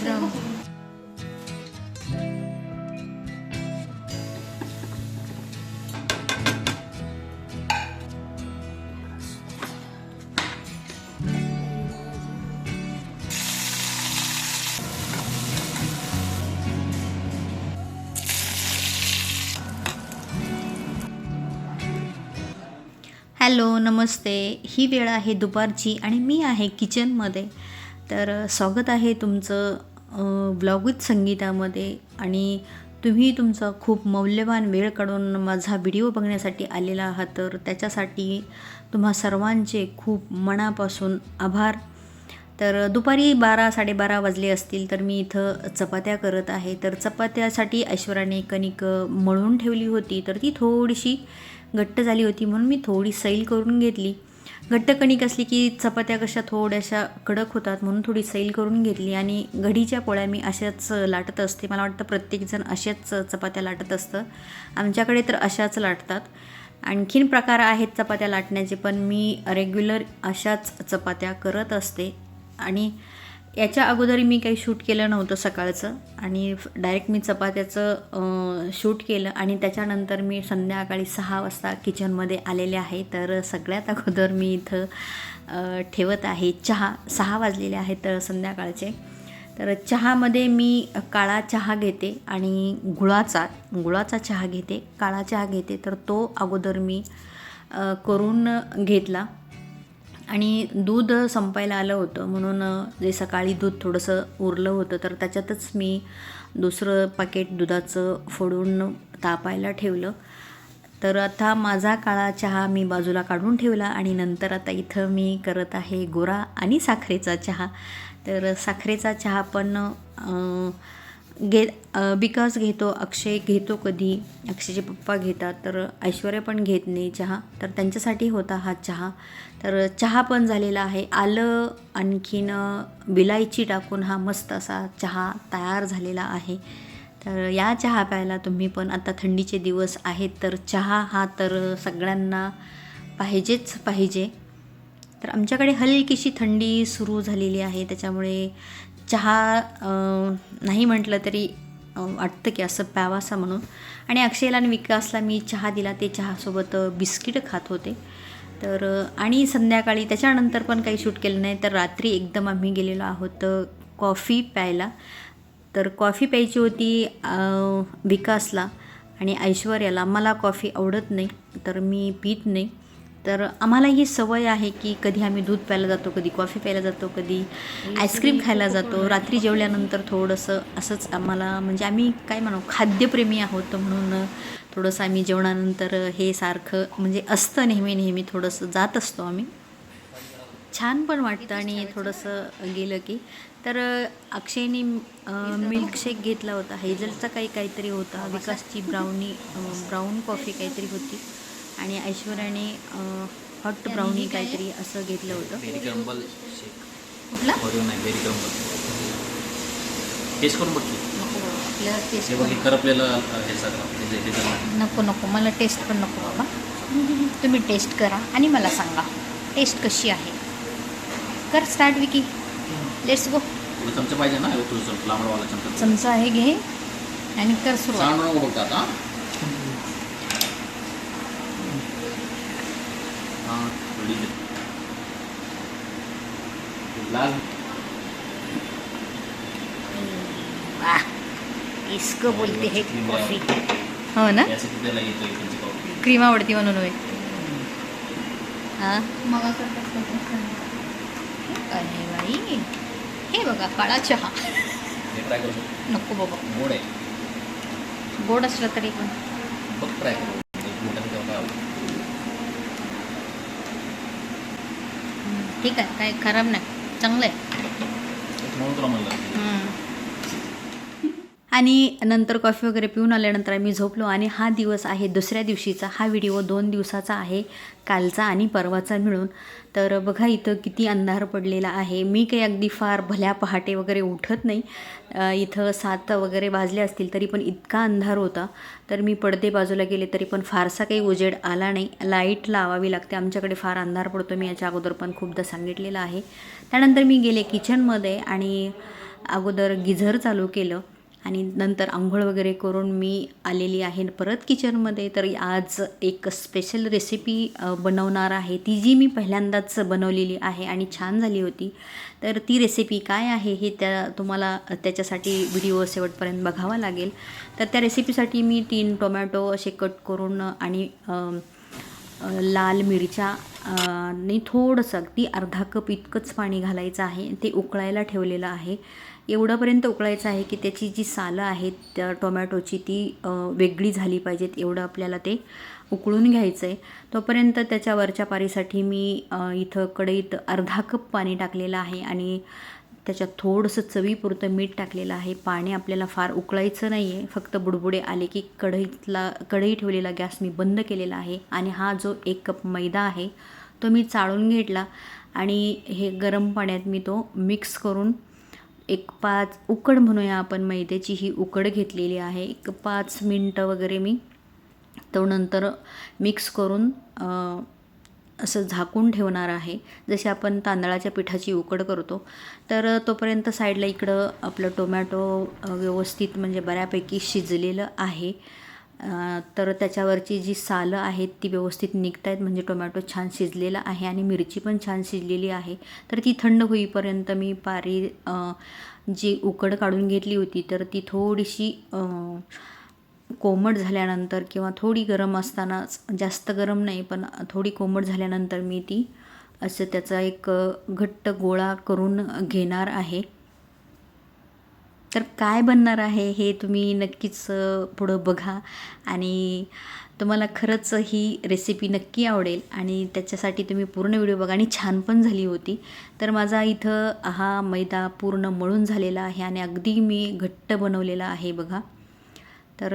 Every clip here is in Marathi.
मित्रांनो हॅलो नमस्ते. ही वेळ आहे दुपारची आणि मी आहे किचनमध्ये तर स्वागत आहे तुमचं ब्लॉग विथ संगीतामध्ये आणि तुम्ही तुमचा खूप मौल्यवान वेळ काढून माझा व्हिडिओ बघण्यासाठी आलेला आहात तर त्याच्यासाठी तुम्हा सर्वांचे खूप मनापासून आभार. तर दुपारी बारा साडेबारा वाजले असतील तर मी इथं चपात्या करत आहे. तर चपात्यासाठी ऐश्वर्याने कणिक मळून ठेवली होती तर ती थोडीशी घट्ट झाली होती म्हणून मी थोडी सैल करून घेतली. घट्ट कणिक असली की चपात्या कशा थोड्याशा कडक होतात म्हणून थोडी सैल करून घेतली आणि घडीच्या पोळ्या मी अशाच लाटत असते. मला वाटतं प्रत्येकजण अशाच चपात्या लाटत असतं. आमच्याकडे तर अशाच लाटतात. आणखीन प्रकार आहेत चपात्या लाटण्याचे पण मी रेग्युलर अशाच चपात्या करत असते. आणि याच्या अगोदर मी काही शूट केलं नव्हतं सकाळचं. आणि डायरेक्ट मी चपात्याचं शूट केलं. आणि त्याच्यानंतर मी संध्याकाळी सहा वाजता किचनमध्ये आलेले आहे. तर सगळ्यात अगोदर मी इथं ठेवत आहे चहा. सहा वाजलेले आहेत संध्याकाळचे. तर चहामध्ये मी काळा चहा घेते आणि गुळाचा गुळाचा चहा घेते. काळा चहा घेते. तर तो अगोदर मी करून घेतला. आणि दूध संपायला आलं होतं म्हणून जे सकाळी दूध थोडंसं उरलं होतं तर त्याच्यातच मी दुसरं पाकेट दुधाचं फोडून तापायला ठेवलं. तर आता माझा काळा चहा मी बाजूला काढून ठेवला आणि नंतर आता इथं मी करत आहे गोरा आणि साखरेचा चहा. तर साखरेचा चहा पण घे विकास घेतो अक्षय घेतो कधी. अक्षयचे पप्पा घेतात तर ऐश्वर्या पण घेत नाही चहा. तर त्यांच्यासाठी होता हा चहा. तर चहा पण झालेला आहे. आलं आणखीन विलायची टाकून हा मस्त असा चहा तयार झालेला आहे. तर या चहा प्यायला तुम्ही पण आता थंडीचे दिवस आहेत तर चहा हा तर सगळ्यांना पाहिजेच पाहिजे. तर आमच्याकडे हलकीशी थंडी सुरू झालेली आहे त्याच्यामुळे चहा नाही म्हटलं तरी वाटतं की असं प्यावासा म्हणून. आणि अक्षयला आणि विकासला मी चहा दिला. ते चहासोबत बिस्किट खात होते. तर आणि संध्याकाळी त्याच्यानंतर पण काही शूट केलं नाही. तर रात्री एकदम आम्ही गेलेलो आहोत कॉफी प्यायला. तर कॉफी प्यायची होती विकासला आणि ऐश्वर्याला. मला कॉफी आवडत नाही तर मी पित नाही. तर आम्हाला ही सवय आहे की कधी आम्ही दूध प्यायला जातो कधी कॉफी प्यायला जातो कधी आईस्क्रीम खायला जातो. रात्री जेवल्यानंतर थोडंसं असंच आम्हाला म्हणजे आम्ही काय म्हणू खाद्यप्रेमी आहोत म्हणून थोडंसं आम्ही जेवणानंतर हे सारखं म्हणजे असतं नेहमी नेहमी थोडंसं जात असतो आम्ही. छान पण वाटतं आणि थोडंसं गेलं की. तर अक्षयने मिल्कशेक घेतला होता हेझलचा काही काहीतरी होता विकासची ब्राउनी ब्राऊन कॉफी काहीतरी होती. आणि ऐश्वर्याने हॉट ब्राउनी काहीतरी असं घेतलं होतं. बेरी क्रंबल शेक कुठला? ऑडिओ नाही बेरी क्रंबल टेस्ट करून बघ की. आपल्याला टेस्ट बघ करपलेलं अं, सगळं जे- सगळं. नको नको मला टेस्ट पण नको बाबा. तुम्ही टेस्ट करा आणि मला सांगा टेस्ट कशी आहे. कर स्टार्ट विकी लेट्स गो चमचा पाहिजे ना हे चमचा. आहे घे. आणि कर सुरुवात. हां वाह इसको बोलते है कॉफी हो ना? क्रीम आवडती म्हणून होय. हां अरे बाई. हे बघा काळा चहा. हे नको बाबा. गोड आहे. गोड असलं तरी पण. बघ ट्राय करू एक मोठा तेव्हा काय आवडतं. हम्म, ठीक आहे काय खराब नाही. चांगलं आहे. म्हणून तुला म्हणलं. आणि नंतर कॉफी वगैरे पिऊन आल्यानंतर आम्ही झोपलो आणि हा दिवस आहे दुसऱ्या दिवशीचा. हा व्हिडिओ दोन दिवसाचा आहे कालचा आणि परवाचा मिळून. तर बघा इथं किती अंधार पडलेला आहे. मी काही अगदी फार भल्या पहाटे वगैरे उठत नाही. इथं सात वगैरे वाजले असतील तरी पण इतका अंधार होता. तर मी पडदे बाजूला गेले तरी पण फारसा काही उजेड आला नाही. लाइट लावावी लागते. आमच्याकडे फार अंधार पडतो. मी याच्या अगोदर पण खूपदा सांगितलेलं आहे. त्यानंतर मी गेले किचनमध्ये आणि अगोदर गिझर चालू केलं. आणि नंतर आंघोळ वगैरे करून मी आलेली आहे परत किचनमध्ये. तर आज एक स्पेशल रेसिपी बनवणार आहे. ती जी मी पहिल्यांदाच बनवलेली आहे आणि छान झाली होती. तर ती रेसिपी काय आहे हे त्या तुम्हाला त्याच्यासाठी व्हिडिओ शेवटपर्यंत बघावा लागेल. तर त्या रेसिपीसाठी मी तीन टोमॅटो असे कट करून आणि लाल मिरच्या ने थोडंसं अगदी अर्धा कप इतकंच पाणी घालायचं आहे. ते उकळायला ठेवलेलं आहे. एवढापर्यंत उकळायचं आहे की त्याची जी सालं आहेत त्या टोमॅटोची ती वेगळी झाली पाहिजेत एवढं आपल्याला ते उकळून घ्यायचं आहे तोपर्यंत त्याच्या वरच्या पारीसाठी मी इथं कढईत अर्धा कप पाणी टाकलेलं आहे आणि त्याच्यात थोडंसं चवीपुरतं मीठ टाकलेलं आहे. पाणी आपल्याला फार उकळायचं नाही आहे फक्त बुडबुडे आले की कढईतला कढई ठेवलेला गॅस मी बंद केलेला आहे आणि हा जो एक कप मैदा आहे तो मी चाळून घेतला आणि हे गरम पाण्यात मी तो मिक्स करून एक पाच उकड म्हणूया आपण मैद्याची ही उकड घेतलेली आहे. एक पाच मिनटं वगैरे मी तो नंतर मिक्स करून असं झाकून ठेवणार आहे. जसे आपण तांदळाच्या पिठाची उकड करतो तर तोपर्यंत साईडला इकडं आपलं टोमॅटो व्यवस्थित म्हणजे बऱ्यापैकी शिजलेलं आहे. तर त्याच्यावरची जी सालं आहेत ती व्यवस्थित निघत आहेत. म्हणजे टोमॅटो छान शिजलेला आहे आणि मिरची पण छान शिजलेली आहे. तर ती थंड होईपर्यंत मी पारी जी उकड काढून घेतली होती तर ती थोडीशी कोमट झाल्यानंतर किंवा थोडी गरम असतानाच जास्त गरम नाही पण थोडी कोमट झाल्यानंतर मी ती असं त्याचा एक घट्ट गोळा करून घेणार आहे. तर काय बनणार आहे हे तुम्ही नक्कीच पुढं बघा. आणि तुम्हाला खरंच ही रेसिपी नक्की आवडेल आणि त्याच्यासाठी तुम्ही पूर्ण व्हिडिओ बघा. आणि छान पण झाली होती. तर माझा इथं हा मैदा पूर्ण मळून झालेला आहे आणि अगदी मी घट्ट बनवलेला आहे बघा. तर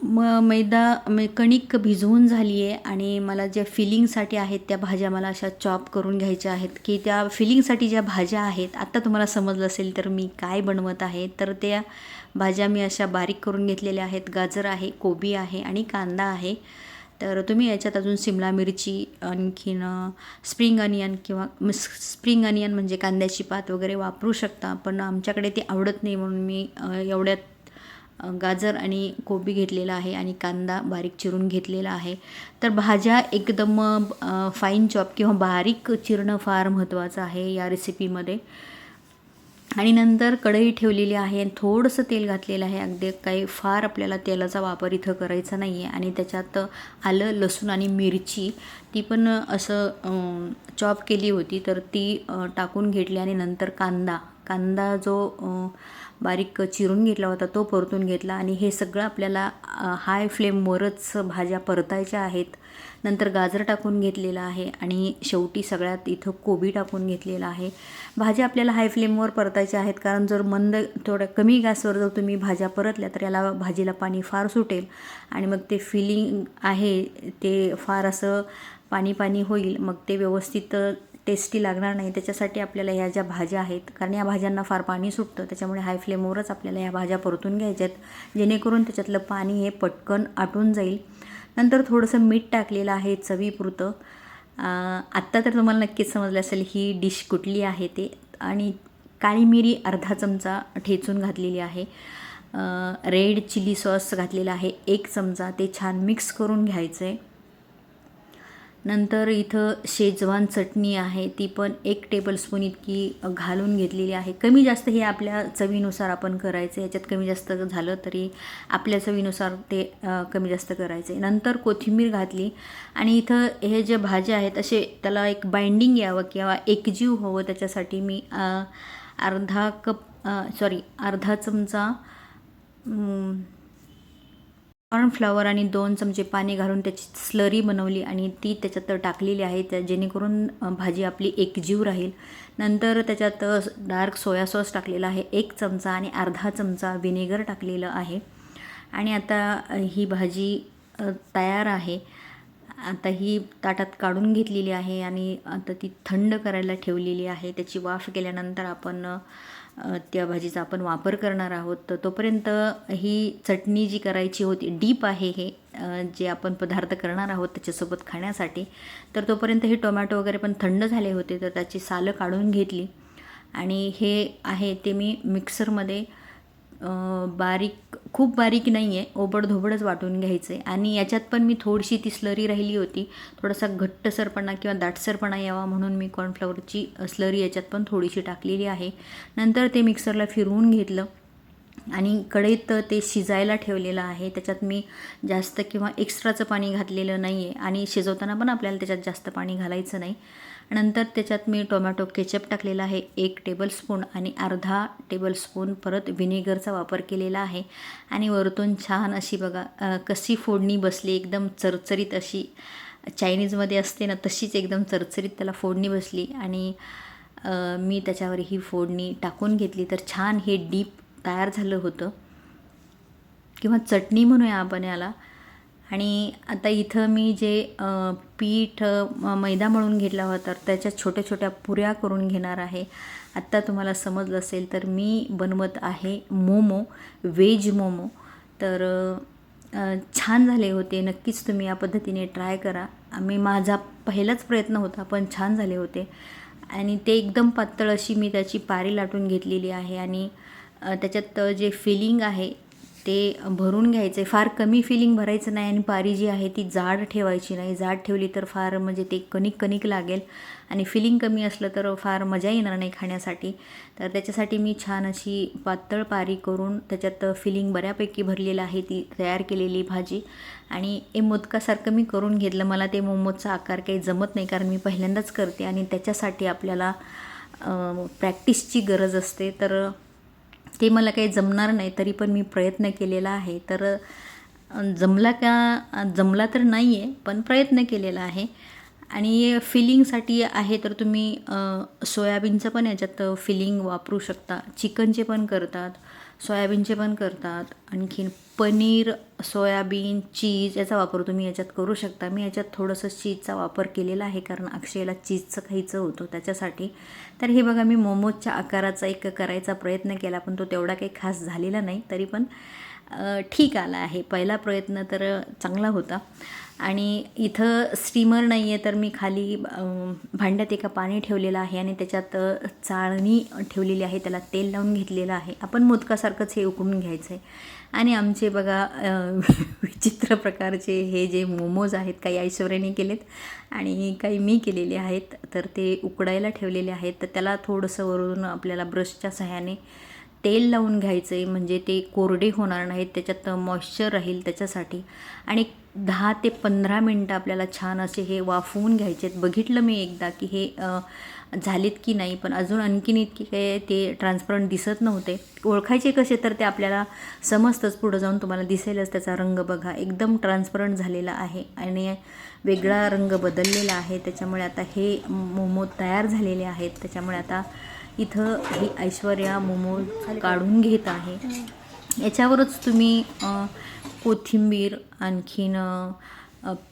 म मैदा मी कणिक भिजवून झाली आहे आणि मला ज्या फिलिंगसाठी आहेत त्या भाज्या मला अशा चॉप करून घ्यायच्या आहेत की त्या फिलिंगसाठी ज्या भाज्या आहेत आत्ता तुम्हाला समजलं असेल तर मी काय बनवत आहे तर त्या भाज्या मी अशा बारीक करून घेतलेल्या आहेत. गाजर आहे कोबी आहे आणि कांदा आहे. तर तुम्ही याच्यात अजून सिमला मिरची आणखीन स्प्रिंग अनियन किंवा स्प्रिंग अनियन म्हणजे कांद्याची पात वगैरे वापरू शकता पण आमच्याकडे ते आवडत नाही म्हणून मी एवढ्यात गाजर आणि कोबी घेतलेला आहे आणि कांदा बारीक चिरून घेतलेला आहे. तर भाज्या एकदम फाईन चॉप किंवा बारीक चिरणं फार महत्त्वाचं आहे या रेसिपीमध्ये आणि नंतर कढई ठेवलेली आहे आणि थोडंसं तेल घातलेलं आहे. अगदी काही फार आपल्याला तेलाचा वापर इथं करायचा नाही आहे आणि त्याच्यात आलं लसूण आणि मिरची. ती पण असं चॉप केली होती. तर ती टाकून घेतली आणि नंतर कांदा. कांदा जो बारीक चिरून घेतला होता तो परतून घेतला. आणि हे सगळं आपल्याला हाय फ्लेमवरच भाज्या परतायच्या आहेत. नंतर गाजर टाकून घेतलेलं आहे आणि शेवटी सगळ्यात इथं कोबी टाकून घेतलेला आहे. भाज्या आपल्याला हाय फ्लेमवर परतायच्या आहेत कारण जर मंद थोड्या कमी गॅसवर जर तुम्ही भाज्या परतल्या तर याला भाजीला पाणी फार सुटेल आणि मग ते फिलिंग आहे ते फार असं पाणी पाणी होईल मग ते व्यवस्थित टेस्टी लागणार नाही. त्याच्यासाठी आपल्याला ह्या ज्या भाज्या आहेत कारण या भाज्यांना फार पाणी सुटतं त्याच्यामुळे हाय फ्लेमवरच आपल्याला ह्या भाज्या परतून घ्यायच्या आहेत. जेणेकरून त्याच्यातलं पाणी हे पटकन आटून जाईल. नंतर थोडंसं मीठ टाकलेलं आहे चवीपुरतं. आत्ता तर तुम्हाला नक्कीच समजलं असेल ही डिश कुठली आहे ते. आणि काळी मिरी अर्धा चमचा ठेचून घातलेली आहे. रेड चिली सॉस घातलेला आहे एक चमचा. ते छान मिक्स करून घ्यायचं आहे नंतर इथं शेजवान चटणी आहे ती पण एक टेबलस्पून इतकी घालून घेतलेली आहे. कमी जास्त हे आपल्या चवीनुसार आपण करायचं याच्यात कमी जास्त झालं तरी आपल्या चवीनुसार ते कमी जास्त करायचे नंतर कोथिंबीर घातली आणि इथं हे जे भाज्या आहेत असे त्याला एक बाइंडिंग यावं किंवा एकजीव हवं त्याच्यासाठी मी अर्धा कप सॉरी अर्धा चमचा कॉर्नफ्लॉवर आणि दोन चमचे पाणी घालून त्याची स्लरी बनवली आणि ती त्याच्यात टाकलेली आहे त्या जेणेकरून भाजी आपली एकजीव राहील. नंतर त्याच्यात डार्क सोया सॉस टाकलेला आहे एक चमचा आणि अर्धा चमचा व्हिनेगर टाकलेलं आहे. आणि आता ही भाजी तयार आहे. आता ही ताटात काढून घेतलेली आहे आणि आता ती थंड करायला ठेवलेली आहे. त्याची वाफ केल्यानंतर आपण त्या भाजीचा आपण वापर करणार आहोत. तर तोपर्यंत ही चटणी जी करायची होती डीप आहे हे जे आपण पदार्थ करणार आहोत त्याच्यासोबत खाण्यासाठी तर तोपर्यंत हे टोमॅटो वगैरे पण थंड झाले होते तर त्याची सालं काढून घेतली. आणि हे आहे ते मी मिक्सरमध्ये बारीक खूप बारीक नाही आहे ओबडधोबडच वाटून घ्यायचं. आहे आणि याच्यात पण मी थोडीशी ती स्लरी राहिली होती. थोडासा घट्टसरपणा किंवा दाटसरपणा यावा म्हणून मी कॉर्नफ्लॉवरची स्लरी याच्यात पण थोडीशी टाकलेली आहे. नंतर ते मिक्सरला फिरवून घेतलं. आणि कढईत ते शिजायला ठेवलेलं आहे. त्याच्यात मी जास्त किंवा एक्स्ट्राचं पाणी घातलेलं नाही आहे आणि शिजवताना पण आपल्याला त्याच्यात जास्त पाणी घालायचं नाही. नंतर त्याच्यात मी टोमॅटो केचप टाकलेला आहे एक टेबलस्पून आणि अर्धा टेबलस्पून परत व्हिनेगरचा वापर केलेला आहे. आणि वरतून छान अशी बघा कशी फोडणी बसली एकदम चरचरीत अशी चायनीजमध्ये असते ना तशीच एकदम चरचरीत त्याला फोडणी बसली. आणि मी त्याच्यावर ही फोडणी टाकून घेतली तर छान हे डीप तयार झालं होतं. किंवा चटणी म्हणूया आपण याला. आणि आता इथं मी जे पीठ म- मैदा मळून घेतला होता तर त्याच्या छोट्या छोट्या पुऱ्या करून घेणार आहे. आत्ता तुम्हाला समजलं असेल तर मी बनवत आहे मोमो व्हेज मोमो. तर छान झाले होते. नक्कीच तुम्ही या पद्धतीने ट्राय करा. मी माझा पहिलाच प्रयत्न होता पण छान झाले होते. आणि ते एकदम पातळ अशी मी त्याची पारी लाटून घेतलेली आहे. आणि त्याच्यात जे फिलिंग आहे ते भरून घ्यायचं. आहे फार कमी फिलिंग भरायचं नाही आणि पारी जी आहे ती जाड ठेवायची नाही. जाड ठेवली तर फार म्हणजे ते कणिक कणिक लागेल आणि फिलिंग कमी असलं तर फार मजा येणार नाही खाण्यासाठी. तर त्याच्यासाठी मी छान अशी पातळ पारी करून त्याच्यात फिलिंग बऱ्यापैकी भरलेलं आहे ती तयार केलेली भाजी. आणि हे मोदकासारखं मी करून घेतलं. मला ते मोमोजचा आकार काही जमत नाही कारण मी पहिल्यांदाच करते आणि त्याच्यासाठी आपल्याला प्रॅक्टिसची गरज असते. तर ते मला काही जमणार नाही तरी पण मी प्रयत्न केलेला आहे. तर जमला का जमला तर नाही आहे पण प्रयत्न केलेला आहे. आणि फिलिंगसाठी आहे तर तुम्ही सोयाबीनचं पण याच्यात फिलिंग वापरू शकता. चिकनचे पण करतात. सोयाबीनचे पण करतात. आणखीन पनीर सोयाबीन चीज याचा वापर तुम्ही याच्यात करू शकता. मी याच्यात थोडंसं चीजचा वापर केलेला आहे कारण अक्षयला चीजचं खायचं होतं त्याच्यासाठी. तर हे बघा मी मोमोजच्या आकाराचा एक करायचा प्रयत्न केला पण तो तेवढा काही खास झालेला नाही तरी पण ठीक आला आहे. पहिला प्रयत्न तर चांगला होता. आणि इथं स्टीमर नाही आहे तर मी खाली भांड्यात एका पाणी ठेवलेलं आहे आणि त्याच्यात चाळणी ठेवलेली आहे. त्याला तेल लावून घेतलेलं आहे. आपण मोदकासारखंच हे उकळून घ्यायचं आहे आणि आमचे बघा विचित्र प्रकारचे हे जे मोमोज आहेत काही ऐश्वर्याने केलेत आणि काही मी केलेले आहेत तर ते उकडायला ठेवलेले आहेत. तर त्याला थोडंसं वरून आपल्याला ब्रशच्या सहाय्याने तेल लावून घ्यायचं आहे म्हणजे ते कोरडे होणार नाहीत त्याच्यात मॉइश्चर राहील त्याच्यासाठी. आणि दहा ते पंधरा मिनटं आपल्याला छान असे हे वाफवून घ्यायचे आहेत बघितलं मी एकदा की हे झालेत की नाही पण अजून आणखीन इतकी काही ते ट्रान्सपरंट दिसत नव्हते. ओळखायचे कसे तर ते आपल्याला समजतंच. पुढं जाऊन तुम्हाला दिसेलच त्याचा रंग बघा. एकदम ट्रान्सपरंट झालेला आहे आणि वेगळा रंग बदललेला आहे. त्याच्यामुळे आता हे मोमो तयार झालेले आहेत. त्याच्यामुळे आता इथं ही ऐश्वर्या मोमो काढून घेत आहे. याच्यावरच तुम्ही कोथिंबीर आणखीन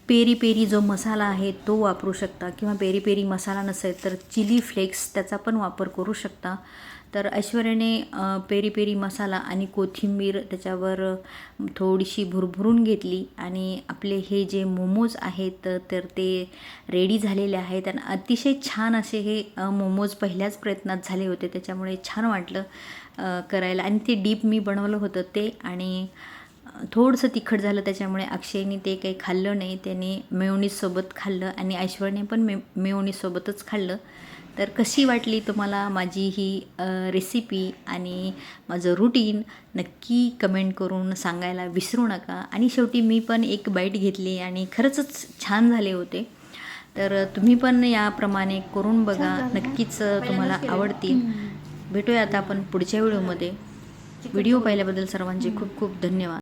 पेरी पेरी जो मसाला आहे तो वापरू शकता किंवा पेरी पेरी मसाला नसेल तर चिली फ्लेक्स त्याचा पण वापर करू शकता. तर ऐश्वर्याने पेरी पेरी मसाला आणि कोथिंबीर त्याच्यावर थोडीशी भुरभुरून घेतली आणि आपले हे जे मोमोज आहेत तर ते रेडी झालेले आहेत आणि अतिशय छान असे हे मोमोज पहिल्याच प्रयत्नात झाले होते. त्याच्यामुळे छान वाटलं करायला. आणि ते डीप मी बनवलं होतं ते आणि थोडंसं तिखट झालं. त्याच्यामुळे अक्षयने ते काही खाल्लं नाही. त्याने मेवणीसोबत खाल्लं आणि ऐश्वर्याने पण मे मेवणीसोबतच खाल्लं. तर कशी वाटली तुम्हाला माझी ही रेसिपी आणि माझं रुटीन नक्की कमेंट करून सांगायला विसरू नका. आणि शेवटी मी पण एक बाईट घेतली आणि खरंच छान झाले होते. तर तुम्ही पण याप्रमाणे करून बघा. नक्कीच तुम्हाला आवडतील. भेटूया आता आपण पुढच्या व्हिडिओमध्ये. व्हिडिओ पाहिल्याबद्दल सर्वांचे खूप खूप धन्यवाद.